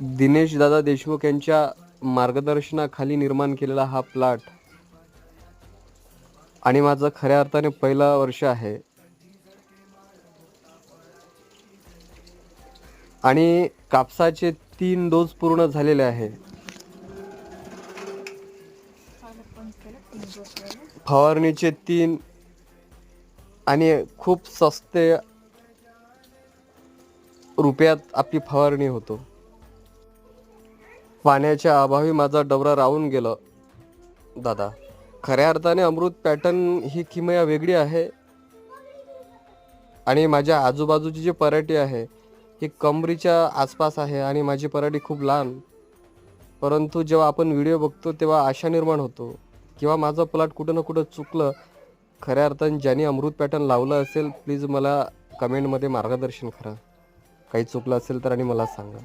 दिनेश दादा देशमुख यांच्या मार्गदर्शनाखाली निर्माण केलेला हा प्लॉट आणि माझं खऱ्या अर्थाने पहिलं वर्ष आहे. आणि कापसाचे तीन डोस पूर्ण झालेले आहे. फवारणीचे तीन आणि खूप सस्ते रुपयात आपली फवारणी होतो. पाण्याच्या अभावी माझा डबरा राहून गेलं. दादा खऱ्या अर्थाने अमृत पॅटर्न ही किमया वेगळी आहे. आणि माझ्या आजूबाजूची जी पराठी आहे ही कमरीच्या आसपास आहे आणि माझी पराठी खूप लहान. परंतु जेव्हा आपण व्हिडिओ बघतो तेव्हा आशा निर्माण होतो. किंवा माझं प्लॉट कुठं ना कुठं चुकलं खऱ्या अर्थाने ज्यांनी अमृत पॅटर्न लावलं असेल प्लीज मला कमेंटमध्ये मार्गदर्शन करा. काही चुकलं असेल तर आणि मला सांगा.